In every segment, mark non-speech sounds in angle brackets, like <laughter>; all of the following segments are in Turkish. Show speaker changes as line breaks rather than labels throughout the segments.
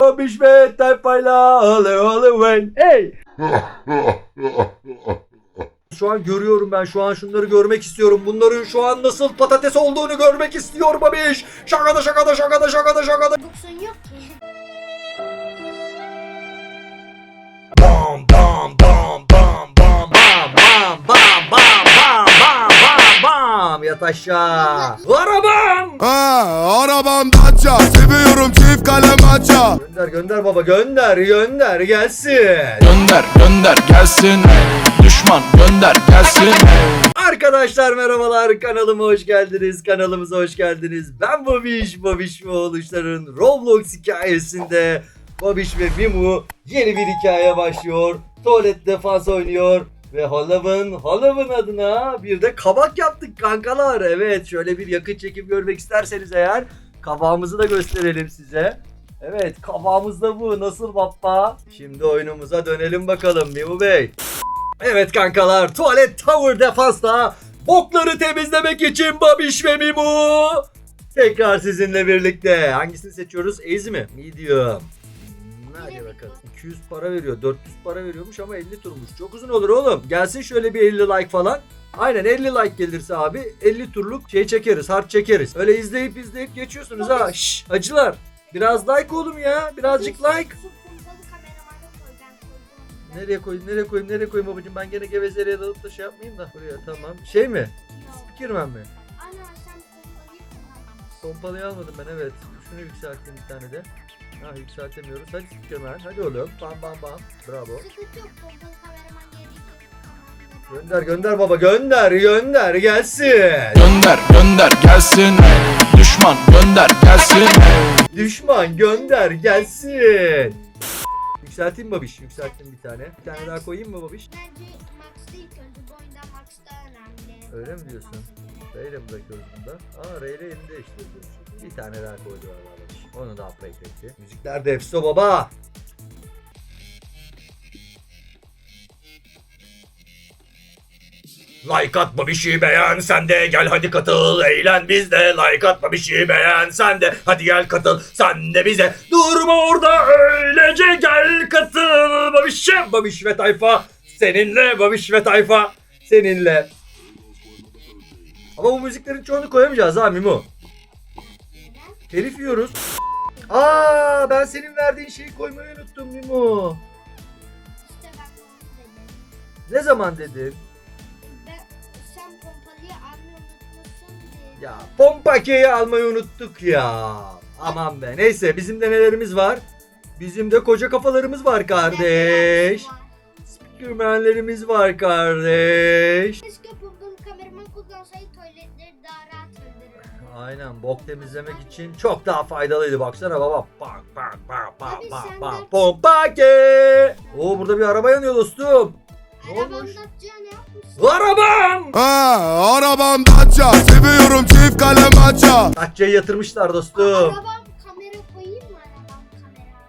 Ve tayfayla ole ole wen. Hey. Şu an görüyorum ben. Şu an şunları görmek istiyorum. Bunların şu an nasıl patates olduğunu görmek istiyor babiş. Şakada şakada şakada şakada şakada.
Boksun yok ki. <laughs>
yat aşağı. Arabam.
Ha, arabam Dacia Seviyorum çift kalem maça
Gönder gönder baba gönder gönder gelsin.
Gönder gönder gelsin Düşman gönder gelsin
Arkadaşlar merhabalar kanalıma hoş geldiniz kanalımıza hoş geldiniz. Ben Babiş Babiş ve oğluşların Roblox hikayesinde Babiş ve Mimu yeni bir hikaye başlıyor. Tuvalet defans oynuyor ve Halav'ın Halav'ın adına bir de kabak yaptık kankalar. Evet şöyle bir yakın çekim görmek isterseniz eğer kabağımızı da gösterelim size. Evet kabağımız da bu nasıl baba? Şimdi oyunumuza dönelim bakalım Mimu Bey. Evet kankalar tuvalet tower defansta bokları temizlemek için Babiş ve Mimu. Tekrar sizinle birlikte. Hangisini seçiyoruz? Easy mi? Medium. Hadi bakalım. 200 para veriyor. 400 para veriyormuş ama 50 turmuş. Çok uzun olur oğlum. Gelsin şöyle bir 50 like falan. Aynen 50 like gelirse abi 50 turluk şey çekeriz. Harp çekeriz. Öyle izleyip izleyip geçiyorsunuz ha. Şşş acılar. Biraz like oğlum ya. Birazcık like. Nereye koyayım, nereye koyayım, nereye koyayım babacığım? Ben gene gevezeliğe dalıp da şey yapmayayım da. Buraya tamam. Şey mi? Speakerman mi?
Pompalıyı
almadım ben evet. Şunu yükselteyim bir tane de. Ha yükseltemiyoruz. Hadi Speakerman. Hadi oğlum. Bam bam bam. Bravo.
Sıkıntı yok pompalı kameraman geliyor.
Gönder gönder baba gönder gönder gelsin.
Gönder gönder gelsin Düşman gönder gelsin
Düşman gönder gelsin. Yükselteyim babiş. Yükselttim bir tane. Bir tane daha koyayım mı babiş?
Bence Max değil ki önce bu oyunda Max daha önemli.
Öyle mi diyorsun? R ile mi bırakıyoruz bunda? Aa R ile yerini değiştirdi. Bir tane daha koydu babiş. Onu da upgrade etti. Müzikler de efso baba. Like atma bir şey beğen sen de gel hadi katıl. Eğlen biz de like atma bir şey beğen sen de hadi gel katıl. Sen de bize durma orada öylece gel katıl. Babişim babiş ve tayfa seninle babiş ve tayfa seninle. Ama bu müziklerin çoğunu koyamayacağız ha Mimo. Telif yiyoruz Aa ben senin verdiğin şeyi koymayı unuttum Mimo
İşte ben onu dedim.
ne zaman dedin
Ben, sen pompalıyı almayı unutmuşsun diye.
Ya pompakeyi almayı unuttuk ya. Aman be. Neyse bizim de nelerimiz var? Bizim de koca kafalarımız var kardeş. Speakermanlerimiz var kardeş.
Keşke tuvaletleri daha rahat öldürürdü.
Aynen bok temizlemek için çok daha faydalıydı baksana baba. Bak bak bak bak
Abi
bak
sen
bak.
de-
Pompake. Oo burada bir araba yanıyor dostum. Ne
Arabamda yapmışsın?
Arabam.
Ha, arabam Dacia Seviyorum çift kalem maça
Datça'yı yatırmışlar dostum.
Arabam kamera koyayım mı arabam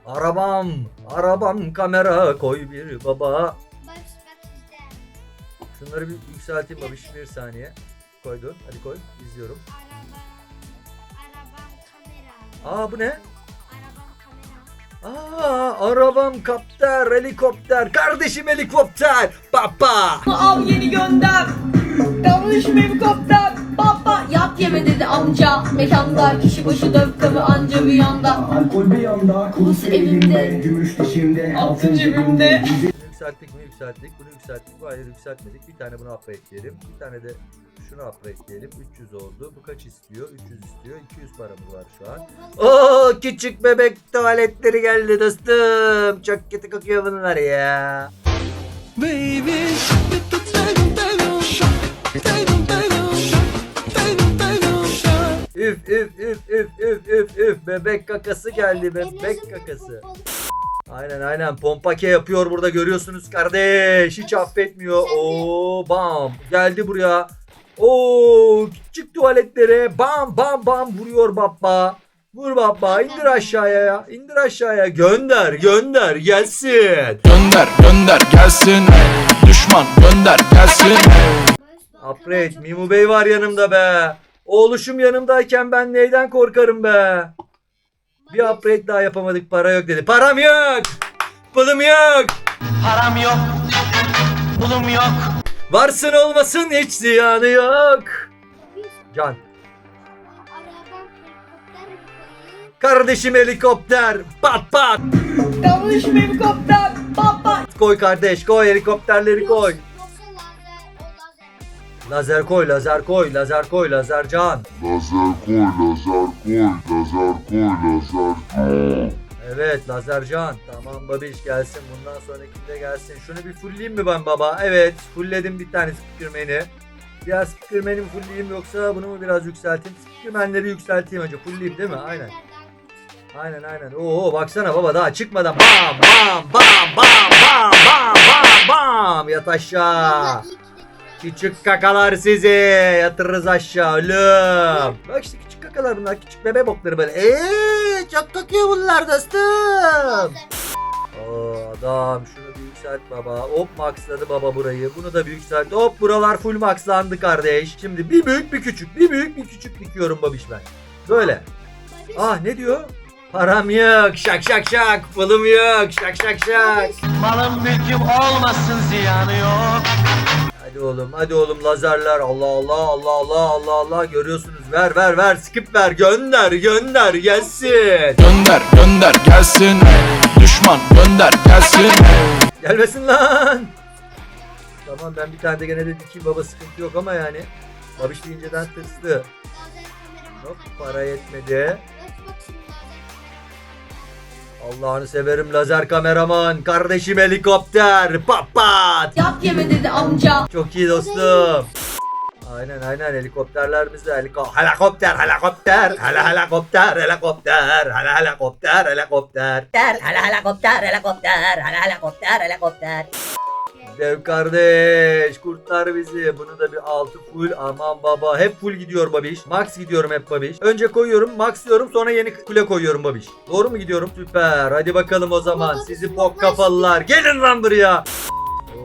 kamera?
Arabam, arabam kamera koy bir baba.
Bak bak izle.
Şunları bir yükselteyim babiş bir saniye. Koydun. Hadi koy. İzliyorum.
Arabam kamera.
Aa bu ne?
Arabam kamera.
Aa arabam kapter, helikopter. Kardeşim helikopter. Baba.
Al yeni gönder. Yanlış helikopter. Baba yat yeme dedi amca. Mekanda kişi başı dört tabi anca bir yanda.
Alkol bir yanda, elimde,
elimde,
gümüş dişimde,
altın cebimde.
Yükselttik mi yükselttik. Bunu yükselttik. Hayır yükseltmedik. Bir tane bunu upgrade'leyelim. Bir tane de şunu upgrade'leyelim. 300 oldu. Bu kaç istiyor? 300 istiyor. 200 paramız var şu an. Oo küçük bebek tuvaletleri geldi dostum. Çok kötü kokuyor bunlar ya. Üf üf üf üf üf üf üf bebek kakası geldi bebek kakası. Aynen aynen pompake yapıyor burada görüyorsunuz kardeş hiç affetmiyor. Oo bam geldi buraya. Oo küçük tuvaletlere bam bam bam vuruyor baba. Vur baba indir aşağıya ya indir aşağıya gönder gönder gelsin.
Gönder gönder gelsin Düşman gönder gelsin
Balkan'a
Mimu Bey var yanımda be. Oğluşum yanımdayken ben neyden korkarım be. Bir upgrade daha yapamadık para yok dedi. Param yok. Pulum yok.
Param yok, pulum yok.
Varsın olmasın hiç ziyanı yok. Can.
Arabam helikopter koyayım.
Kardeşim helikopter. Pat pat.
Konuşma helikopter. Baba.
Koy kardeş koy helikopterleri koy.
Lazer,
koy lazer koy lazer koy lazer can.
Lazer koy lazer koy lazer koy lazer koy
Evet Lazercan. Tamam babiş gelsin. Bundan sonraki de gelsin. Şunu bir fullleyeyim mi ben baba? Evet. Fullledim bir tane speakerman'i. Diğer speakerman'i mi fullleyeyim yoksa bunu mu biraz yükselteyim? Speakerman'leri yükselteyim önce. Fullleyeyim değil mi? Aynen. Aynen aynen. Oo baksana baba daha çıkmadan bam bam bam bam bam bam bam bam yat aşağı. Küçük kakalar sizi yatırırız aşağı oğlum. Bak işte küçük kakalar bunlar küçük bebe bokları böyle. Eee çok kakıyor bunlar dostum. Oo adam şunu bir yükselt baba. Hop maxladı baba burayı. Bunu da bir yükselt. Hop buralar full maxlandı kardeş. Şimdi bir büyük bir küçük. Bir büyük bir küçük dikiyorum babiş ben. Böyle. Ah ne diyor? Param yok. Şak şak şak. Pulum yok. Şak şak şak.
Malım mülküm olmasın ziyanı yok.
Hadi oğlum hadi oğlum lazerler. Allah Allah Allah Allah Allah Allah. Görüyorsunuz. Ver ver ver. Skip ver. Gönder gönder. Gelsin.
Gönder gönder. Gelsin. Düşman gönder. Gelsin.
Gelmesin lan. Tamam ben bir tane de gene de dikeyim. Baba sıkıntı yok ama yani. Babiş deyince'den tırstı. Hop para yetmedi Allah'ını severim lazer kameraman. Kardeşim helikopter. Pat pat.
Yap yeme dedi amca.
Çok iyi dostum. Aynen aynen. Helikopterler bizde. Heliko helikopter helikopter. Hele helikopter helikopter. Hele helikopter helikopter.
Hala helikopter, helikopter, hala helikopter, helikopter.
Dev kardeş kurtar bizi. Bunu da bir altı full. Aman baba. Hep full gidiyor babiş. Max gidiyorum hep babiş. Önce koyuyorum max diyorum sonra yeni kule koyuyorum babiş. Doğru mu gidiyorum? Süper. Hadi bakalım o zaman. Sizi bok kafalılar. Gelin lan buraya.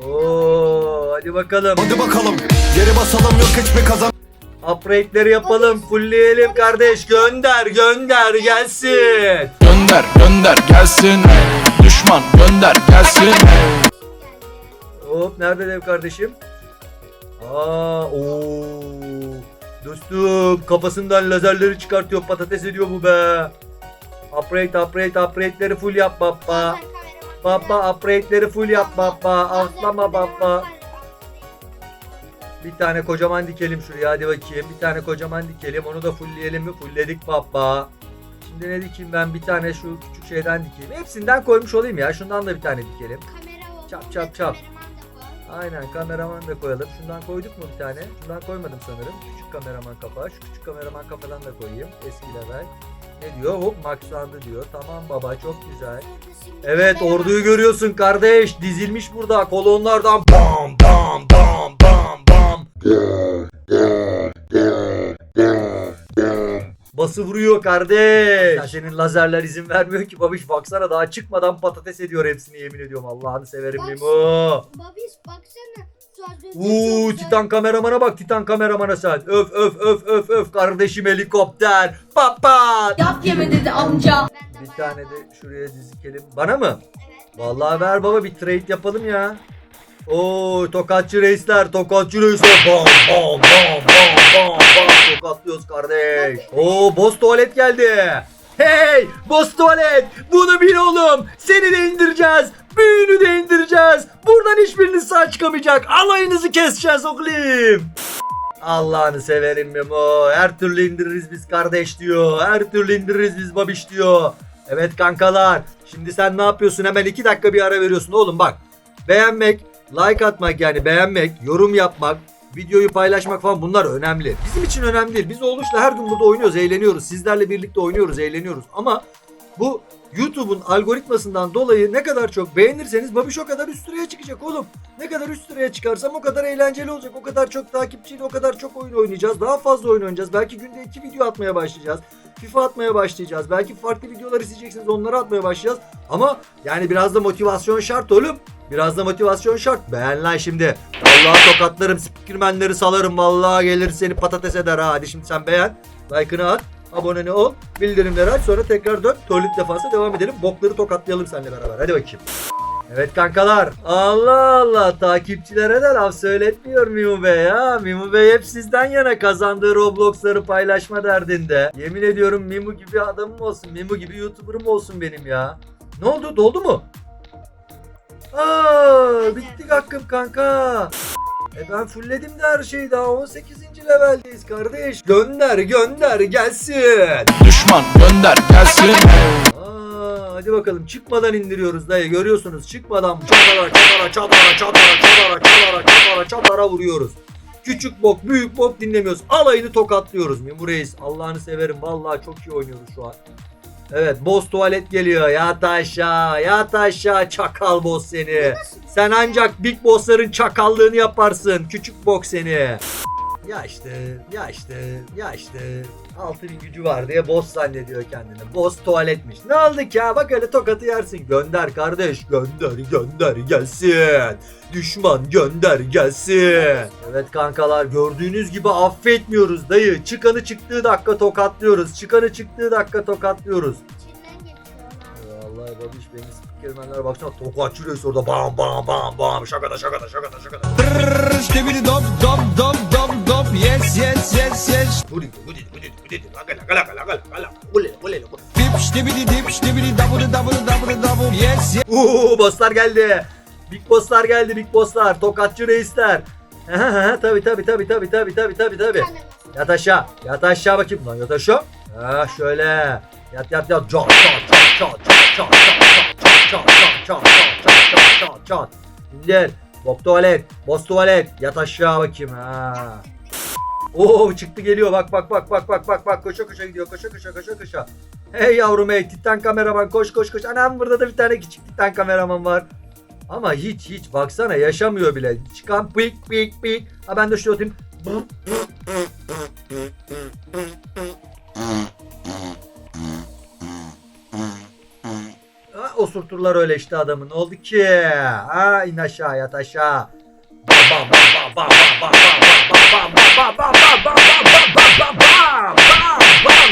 Oo, hadi bakalım.
Hadi bakalım. Geri basalım yok hiçbir kazan
Upgrade'leri yapalım, fullleyelim kardeş. Gönder, gönder gelsin.
Gönder gönder gelsin. Düşman gönder gelsin
Hop, nerede dev kardeşim? Aa, oo. Dostum, kafasından lazerleri çıkartıyor, patates ediyor bu be. Upgrade, upgrade, upgrade'leri full yap baba. Baba, upgrade'leri full yap baba. Atlama baba. Bir tane kocaman dikelim şuraya hadi bakayım. Bir tane kocaman dikelim. Onu da fullleyelim mi? Fullledik baba. Şimdi ne dikeyim ben? Bir tane şu küçük şeyden dikeyim. Hepsinden koymuş olayım ya. Şundan da bir tane dikelim. Çap, çap, çap. Aynen kameraman da koyalım. Şundan koyduk mu bir tane? Şundan koymadım sanırım. Küçük kameraman kapağı. Şu küçük kameraman kafadan da koyayım. Eski level. Ne diyor? Hop maxlandı diyor. Tamam baba çok güzel. Evet orduyu görüyorsun kardeş. Dizilmiş burada kolonlardan bam bam bam bam bam. Bası vuruyor kardeş. Ya senin lazerler izin vermiyor ki babiş baksana daha çıkmadan patates ediyor hepsini yemin ediyorum Allah'ını severim
Bak-
Mimo.
Babiş baksana.
Uuu Titan kameramana bak Titan kameramana sen. Öf öf öf öf öf kardeşim helikopter. Papat.
Yap yeme dedi amca.
Bir tane de şuraya dizikelim. Bana mı?
Evet.
Vallahi ver baba bir trade yapalım ya. Oo tokatçı reisler, tokatçı reisler. Bam bam bam bam bam bam tokatlıyoruz kardeş. Oo boss tuvalet geldi. Hey boss tuvalet bunu bil oğlum. Seni de indireceğiz. Büyünü de indireceğiz. Buradan hiçbiriniz sağ çıkamayacak. Alayınızı keseceğiz oğlum. Allah'ını severim Memo. Her türlü indiririz biz kardeş diyor. Her türlü indiririz biz babiş diyor. Evet kankalar. Şimdi sen ne yapıyorsun? Hemen iki dakika bir ara veriyorsun oğlum bak. Beğenmek, like atmak yani beğenmek, yorum yapmak, videoyu paylaşmak falan bunlar önemli. Bizim için önemli değil. Biz oluşla her gün burada oynuyoruz, eğleniyoruz. Sizlerle birlikte oynuyoruz, eğleniyoruz. Ama bu YouTube'un algoritmasından dolayı ne kadar çok beğenirseniz Babiş o kadar üst sıraya çıkacak oğlum. Ne kadar üst sıraya çıkarsam o kadar eğlenceli olacak. O kadar çok takipçiyle o kadar çok oyun oynayacağız. Daha fazla oyun oynayacağız. Belki günde iki video atmaya başlayacağız. FIFA atmaya başlayacağız. Belki farklı videolar isteyeceksiniz onları atmaya başlayacağız. Ama yani biraz da motivasyon şart oğlum. Biraz da motivasyon şart. Beğen lan şimdi. Vallahi tokatlarım, spikirmenleri salarım. Vallahi gelir seni patates eder ha. Hadi şimdi sen beğen. Like'ını at. Abone ol. Bildirimleri aç. Sonra tekrar dön. Tuvalet defansa devam edelim. Bokları tokatlayalım seninle beraber. Hadi bakayım. Evet kankalar. Allah Allah. Takipçilere de laf söyletmiyor Mimu Bey ya. Mimu Bey hep sizden yana kazandığı Roblox'ları paylaşma derdinde. Yemin ediyorum Mimu gibi adamım olsun. Mimu gibi YouTuber'ım olsun benim ya. Ne oldu? Doldu mu? Aa, bitti hakkım kanka. E ben fullledim de her şeyi daha 18. leveldeyiz kardeş. Gönder gönder gelsin.
Düşman gönder gelsin
Aa, hadi bakalım çıkmadan indiriyoruz dayı görüyorsunuz çıkmadan çatara çatara çatara çatara çatara çatara çatara çatara vuruyoruz. Küçük bok büyük bok dinlemiyoruz. Alayını tokatlıyoruz. Mimur Reis Allah'ını severim vallahi çok iyi oynuyoruz şu an. Evet boss tuvalet geliyor. Yat aşağı yat aşağı çakal boss seni. Sen ancak big bossların çakallığını yaparsın. Küçük bok seni. Ya işte, ya işte, ya işte. Altının gücü var diye boss zannediyor kendini. Boss tuvaletmiş. Ne oldu ki ya? Bak öyle tokatı yersin. Gönder kardeş. Gönder, gönder gelsin. Düşman gönder gelsin. Evet kankalar gördüğünüz gibi affetmiyoruz dayı. Çıkanı çıktığı dakika tokatlıyoruz. Çıkanı çıktığı dakika tokatlıyoruz.
İçinden geçiyorlar.
Vallahi babiş benim spikermenlere baksana tokatçı reis orada bam bam bam bam şakada şakada şakada şakada.
Dibidi dop dop dop dop dop Yes yes yes yes
Hudi hudi hudi hudi laka laka laka laka laka laka ule ule ule.
Dip dibidi dip dibidi double double double double Yes yes
Uuu bosslar geldi. Big bosslar geldi big bosslar. Tokatçı reisler. tabi tabi tabi tabi tabi tabi tabi tabi. Yat aşağı. Yat aşağı bakayım lan yat aşağı. Ha şöyle. Yat yat yat. Çat çat çat çat çat çat çat çat çat çat çat çat çat. İndir. Bok tuvalet. Boz tuvalet. Yat aşağı bakayım ha. Oo çıktı geliyor bak bak bak bak bak bak bak koşa koşa gidiyor koşa koşa koşa koşa. Hey yavrum hey titan kameraman koş koş koş. Anam burada da bir tane küçük titan kameraman var. Ama hiç hiç baksana yaşamıyor bile. Çıkan pik pik pik. Ha ben de şöyle atayım. osurturlar öyle işte adamın. Oldu ki. Ha in aşağı yat aşağı.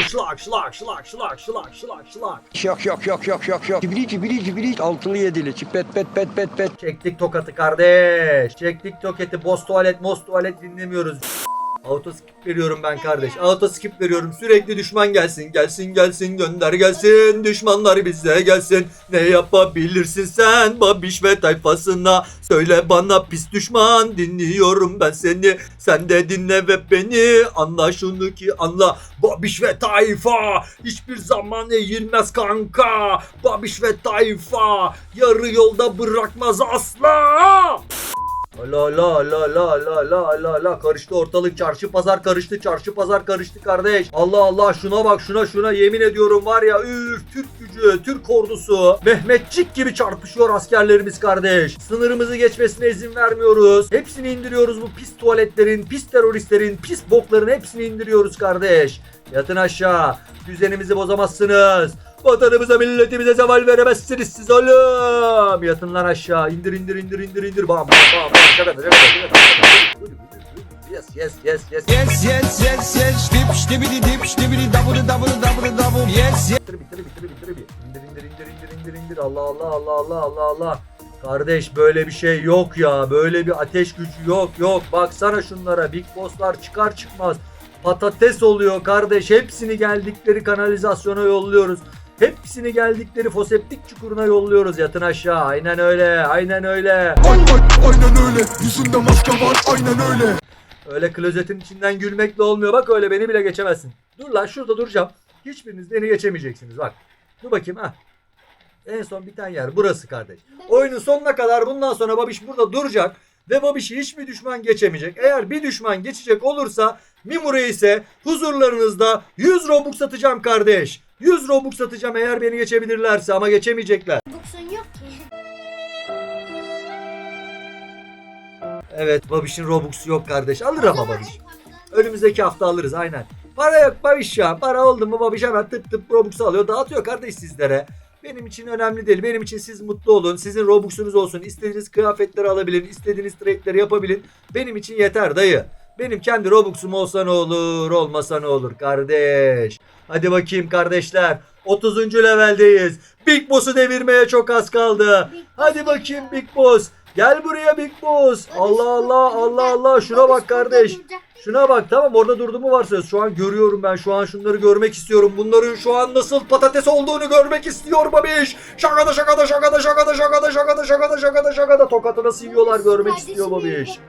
Şlak şlak şlak şlak şlak şlak şlak.
Şak şak şak şak şak şak. Cibili cibili cibili. Altılı yedili. Çipet pet pet pet pet.
Çektik tokatı kardeş. Çektik toketi. Boz tuvalet, moz tuvalet dinlemiyoruz. Autoskip veriyorum ben kardeş. Autoskip veriyorum. Sürekli düşman gelsin. Gelsin gelsin gönder gelsin. Düşmanlar bize gelsin. Ne yapabilirsin sen babiş ve tayfasına. Söyle bana pis düşman. Dinliyorum ben seni. Sen de dinle ve beni. Anla şunu ki anla. Babiş ve tayfa. Hiçbir zaman eğilmez kanka. Babiş ve tayfa. Yarı yolda bırakmaz asla. La la la la la la la la karıştı ortalık çarşı pazar karıştı çarşı pazar karıştı kardeş. Allah Allah şuna bak şuna şuna yemin ediyorum var ya üf Türk gücü Türk ordusu Mehmetçik gibi çarpışıyor askerlerimiz kardeş. Sınırımızı geçmesine izin vermiyoruz. Hepsini indiriyoruz bu pis tuvaletlerin, pis teröristlerin, pis bokların hepsini indiriyoruz kardeş. Yatın aşağı. Düzenimizi bozamazsınız. Vatanımıza milletimize zeval veremezsiniz siz oğlum. Yatın lan aşağı. İndir indir indir indir indir. Bam bam bam. Yes yes yes yes.
Yes yes yes yes Dip dibidi dip dibidi double double double double Yes yes
Bitir bitir bitir bitir indir indir indir indir indir. Allah Allah Allah Allah Allah Allah. Kardeş böyle bir şey yok ya. Böyle bir ateş gücü yok yok. Baksana şunlara. Big bosslar çıkar çıkmaz. Patates oluyor kardeş. Hepsini geldikleri kanalizasyona yolluyoruz. Hepsini geldikleri foseptik çukuruna yolluyoruz. Yatın aşağı. Aynen öyle. Aynen öyle.
Aynen öyle. Yüzünde maske var. Aynen öyle.
Öyle klozetin içinden gülmekle olmuyor. Bak öyle beni bile geçemezsin. Dur lan şurada duracağım. Hiçbiriniz beni geçemeyeceksiniz bak. Dur bakayım ha. En son biten yer burası kardeş. Oyunun sonuna kadar bundan sonra Babiş burada duracak. Ve Babiş'i hiçbir düşman geçemeyecek. Eğer bir düşman geçecek olursa Mimure ise huzurlarınızda 100 Robux satacağım kardeş. 100 Robux satacağım eğer beni geçebilirlerse ama geçemeyecekler.
Buksun yok ki. <laughs>
Evet Babiş'in Robux'u yok kardeş. Alır ama Babiş. Önümüzdeki hafta alırız aynen. Para yok Babiş ya. Para oldu mu Babiş hemen tıp tıp Robux alıyor. Dağıtıyor kardeş sizlere. Benim için önemli değil. Benim için siz mutlu olun. Sizin Robux'unuz olsun. İstediğiniz kıyafetleri alabilin. istediğiniz trade'leri yapabilin. Benim için yeter dayı. Benim kendi Robux'um olsa ne olur, olmasa ne olur kardeş. Hadi bakayım kardeşler. 30. leveldeyiz. Big Boss'u devirmeye çok az kaldı. Hadi bakayım Big Boss. Gel buraya Big Boss. Allah Allah Allah Allah şuna bak kardeş. Şuna bak tamam orada durduğumu varsayıyoruz. Şu an görüyorum ben. Şu an şunları görmek istiyorum. Bunların şu an nasıl patates olduğunu görmek istiyorum abiş. Şakada şakada şakada şakada şakada şakada şakada şakada şakada tokatı nasıl yiyorlar görmek istiyorum abiş.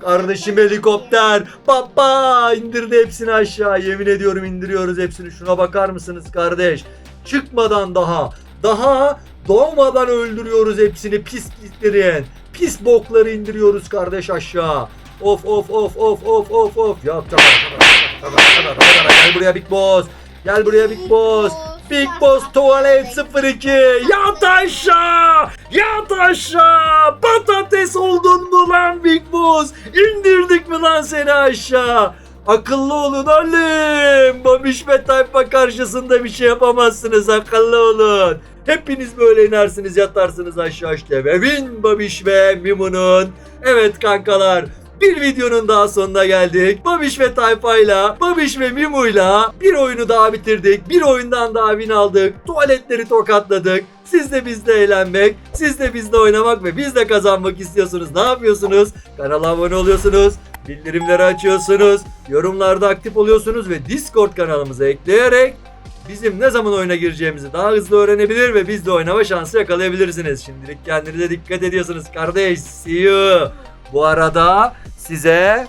Kardeşim helikopter. Baba indirdi hepsini aşağı. Yemin ediyorum indiriyoruz hepsini. Şuna bakar mısınız kardeş? Çıkmadan daha. Daha doğmadan öldürüyoruz hepsini pis pislerin. Pis bokları indiriyoruz kardeş aşağı. Of of of of of of of. Ya tamam tamam tamam tamam tamam. Gel buraya Big Boss. Gel buraya Big Boss. Big Boss tuvalet 02. Yat aşağı. Yat aşağı. Patates oldun mu lan Big Boss? İndirdik mi lan seni aşağı? Akıllı olun oğlum. Babiş ve tayfa karşısında bir şey yapamazsınız. Akıllı olun. Hepiniz böyle inersiniz yatarsınız aşağı işte. Ve Win Babiş ve Mimu'nun. Evet kankalar. Bir videonun daha sonuna geldik. Babiş ve Tayfa'yla, Babiş ve Mimu'yla bir oyunu daha bitirdik. Bir oyundan daha win aldık. Tuvaletleri tokatladık. Siz de bizle eğlenmek, siz de bizle oynamak ve biz de kazanmak istiyorsunuz. Ne yapıyorsunuz? Kanala abone oluyorsunuz. Bildirimleri açıyorsunuz. Yorumlarda aktif oluyorsunuz ve Discord kanalımıza ekleyerek bizim ne zaman oyuna gireceğimizi daha hızlı öğrenebilir ve biz de oynama şansı yakalayabilirsiniz. Şimdilik kendinize dikkat ediyorsunuz kardeş. See you. Bu arada size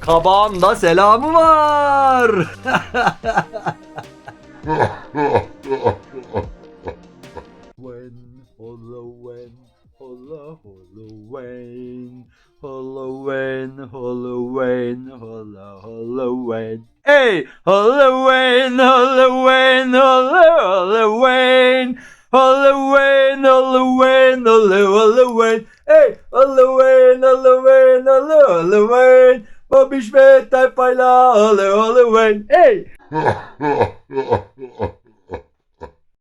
kabağımda selamı var. <laughs>